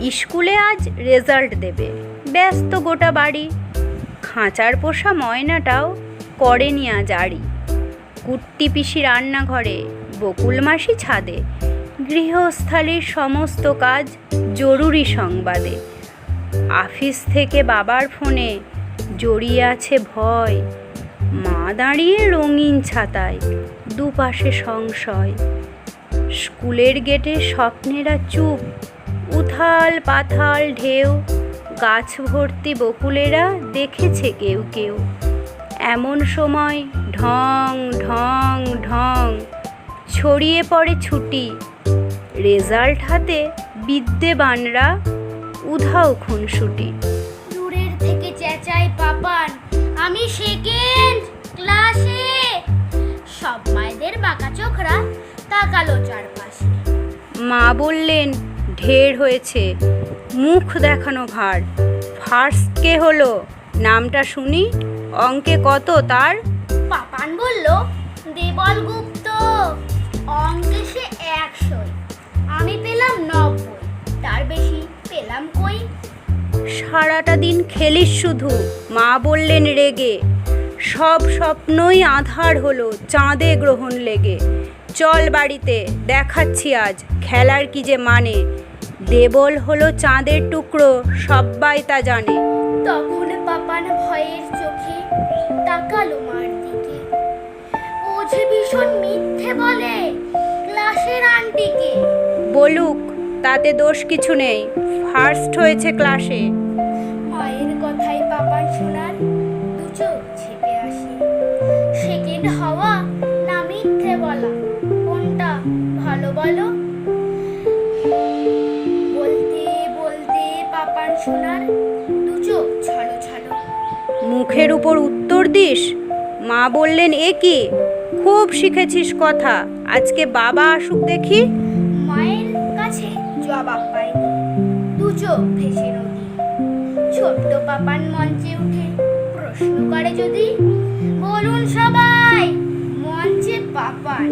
স্কুলে আজ রেজাল্ট দেবে। ব্যস্ত গোটা বাড়ি। খাঁচার পোষা ময়নাটাও করেনি আজ আড়ি। কুট্টি পিসি রান্নাঘরে, বকুল মাসি ছাদে। গৃহস্থালির সমস্ত কাজ জরুরি সংবাদে। আফিস থেকে বাবার ফোনে, জড়িয়ে আছে ভয়। মা দাঁড়িয়ে রঙিন ছাতায়, দুপাশে সংশয়। স্কুলের গেটে স্বপ্নেরা চুপ। উথাল পাথাল ঢেউ গাছ ভর্তি বকুলেরা দেখেছে কেউ কেউ। এমন সময় ঢং ঢং ঢং ছড়িয়ে পড়ে ছুটি। রেজাল্ট হাতে বিদ্যেবানরা উধাও খুন খুনসুটি। দূরের থেকে চেঁচাই পাপান আমি সেকেন্ড ক্লাসে। সব মায়েদের বাঁকা চোখরা তাকালো চারপাশে। মা বললেন ঢের হয়েছে। মুখ দেখানো ভার। ফার্স্ট কে হলো? নামটা শুনি। অঙ্কে কত তার? পাপান বলল দেবল গুপ্ত অঙ্কে সে একশোই। আমি পেলাম নব্বই। তার বেশি পেলাম কই? সারাটা দিন খেলিস শুধু। মা বললেন রেগে। সব স্বপ্নই আধার হলো চাঁদে গ্রহণ লেগে। চল বাড়িতে দেখাচ্ছি আজ খেলার কি যে মানে। দেবল হলো চাঁদের টুকরো সব্বাই তা জানে। তখন পাপান ভয়ের চোখে তাকালো মার দিকে। ও যে ভীষণ মিথ্যে বলে ক্লাসের আন্টিকে। বলুক তাতে দোষ কিছু নেই ফার্স্ট হয়েছে ক্লাসে। মায়ের কথাই পাপান শোনার দু চোখ ছেপে আসে। সেকেন্ড হওয়া না মিথ্যে বলা। কোনটা ভালো বলো? বলতে বলতে পাপান শোনার দু চোখ ছলো ছলো। মুখের উপর উত্তর দিস? মা বললেন এ কি? খুব শিখেছিস কথা। আজকে বাবা আসুক দেখি? মায়ের কাছে জবাব পাইনি দু চোখ ভেসে নদী। ছোট্ট পাপান মঞ্চে উঠে প্রশ্ন করে যদি? বলুন সবাই মঞ্চে পাপান